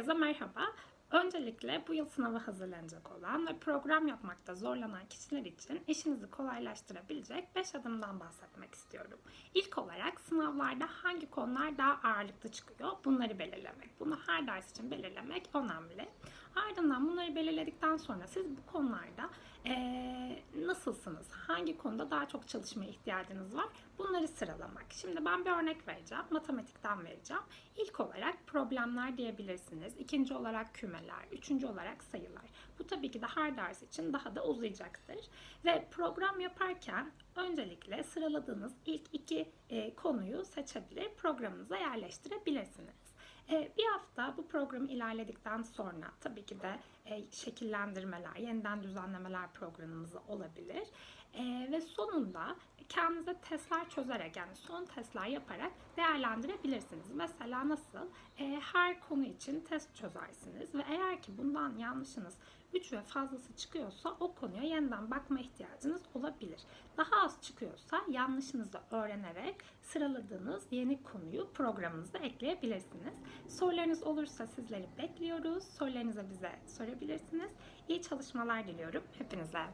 Herkese merhaba. Öncelikle bu yıl sınava hazırlanacak olan ve program yapmakta zorlanan kişiler için işinizi kolaylaştırabilecek 5 adımdan bahsetmek istiyorum. İlk olarak sınavlarda hangi konular daha ağırlıklı çıkıyor bunları belirlemek. Bunu her ders için belirlemek önemli. Ardından bunları belirledikten sonra siz bu konularda eee, nasılsınız? Hangi konuda daha çok çalışmaya ihtiyacınız var? Bunları sıralamak. Şimdi ben bir örnek vereceğim. Matematikten vereceğim. İlk olarak problemler diyebilirsiniz. İkinci olarak kümeler. Üçüncü olarak sayılar. Bu tabii ki de her ders için daha da uzayacaktır. Ve program yaparken öncelikle sıraladığınız ilk iki e, konuyu seçebilir, programınıza yerleştirebilirsiniz. E, bir hafta bu programı ilerledikten sonra tabii ki de e, şekillendirmeler, yeniden düzenlemeler programımız olabilir. E, ve sonunda kendinize testler çözerek yani son testler yaparak değerlendirebilirsiniz. Mesela nasıl? E, her konu için test çözersiniz ve eğer ki bundan yanlışınız 3 ve fazlası çıkıyorsa o konuya yeniden bakma ihtiyacınız olabilir. Daha az çıkıyorsa yanlışınızı öğrenerek sıraladığınız yeni konuyu programınıza ekleyebilirsiniz. Sorularınız olursa sizleri bekliyoruz. Sorularınızı bize sorabilirsiniz. İyi çalışmalar diliyorum hepinize.